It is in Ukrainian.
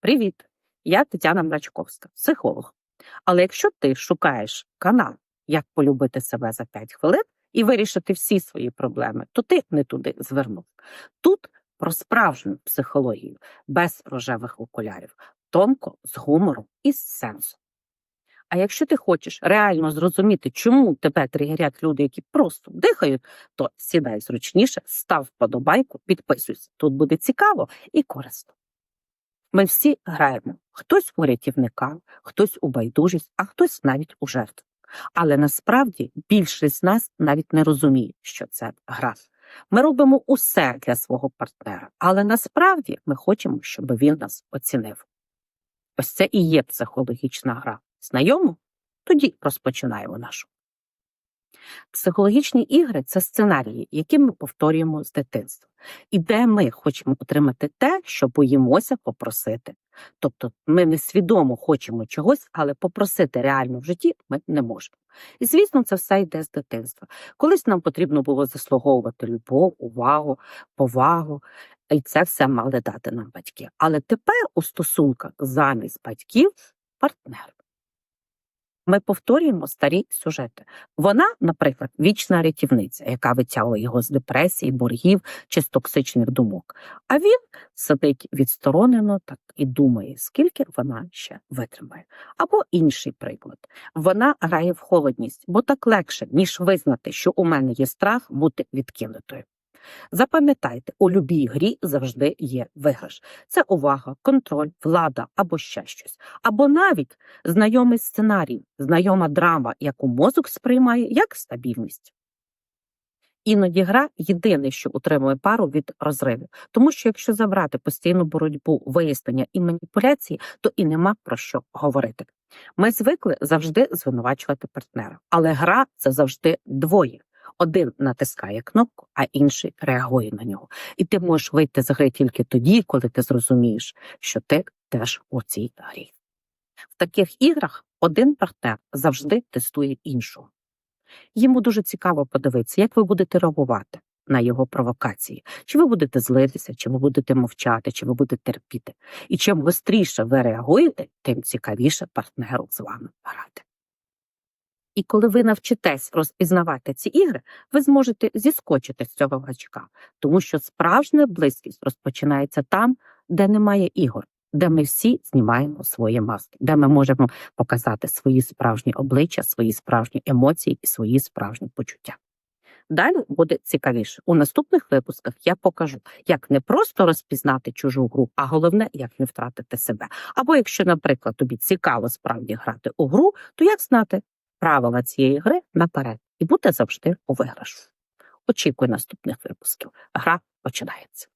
Привіт! Я Тетяна Мрачковська, психолог. Але якщо ти шукаєш канал, як полюбити себе за 5 хвилин і вирішити всі свої проблеми, то ти не туди звернув. Тут про справжню психологію, без рожевих окулярів, тонко, з гумором і з сенсом. А якщо ти хочеш реально зрозуміти, чому тебе тригерять люди, які просто дихають, то сідай зручніше, став вподобайку, підписуйся. Тут буде цікаво і корисно. Ми всі граємо хтось у рятівника, хтось у байдужість, а хтось навіть у жертву. Але насправді більшість з нас навіть не розуміє, що це гра. Ми робимо усе для свого партнера, але насправді ми хочемо, щоб він нас оцінив. Ось це і є психологічна гра. Знайомо? Тоді розпочинаємо нашу. Психологічні ігри це сценарії, які ми повторюємо з дитинства, і де ми хочемо отримати те, що боїмося попросити. Тобто ми несвідомо хочемо чогось, але попросити реально в житті ми не можемо. І звісно, це все йде з дитинства. Колись нам потрібно було заслуговувати любов, увагу, повагу, і це все мали дати нам батьки. Але тепер у стосунках замість батьків партнер. Ми повторюємо старі сюжети. Вона, наприклад, вічна рятівниця, яка витягує його з депресії, боргів чи з токсичних думок. А він сидить відсторонено так і думає, скільки вона ще витримає. Або інший приклад: вона грає в холодність, бо так легше, ніж визнати, що у мене є страх бути відкинутою. Запам'ятайте, у любій грі завжди є виграш. Це увага, контроль, влада або ще щось. Або навіть знайомий сценарій, знайома драма, яку мозок сприймає як стабільність. Іноді гра єдине, що утримує пару від розриву. Тому що якщо забрати постійну боротьбу, вияснення і маніпуляції, то і нема про що говорити. Ми звикли завжди звинувачувати партнера, але гра це завжди двоє. Один натискає кнопку, а інший реагує на нього. І ти можеш вийти з гри тільки тоді, коли ти зрозумієш, що ти теж у цій грі. В таких іграх один партнер завжди тестує іншого. Йому дуже цікаво подивитися, як ви будете реагувати на його провокації. Чи ви будете злитися, чи ви будете мовчати, чи ви будете терпіти. І чим гостріше ви реагуєте, тим цікавіше партнеру з вами грати. І коли ви навчитесь розпізнавати ці ігри, ви зможете зіскочити з цього гачка, тому що справжня близькість розпочинається там, де немає ігор, де ми всі знімаємо свої маски, де ми можемо показати свої справжні обличчя, свої справжні емоції і свої справжні почуття. Далі буде цікавіше. У наступних випусках я покажу, як не просто розпізнати чужу гру, а головне, як не втратити себе. Або якщо, наприклад, тобі цікаво справді грати у гру, то як знати, правила цієї гри наперед і бути завжди у виграшу. Очікуй наступних випусків. Гра починається.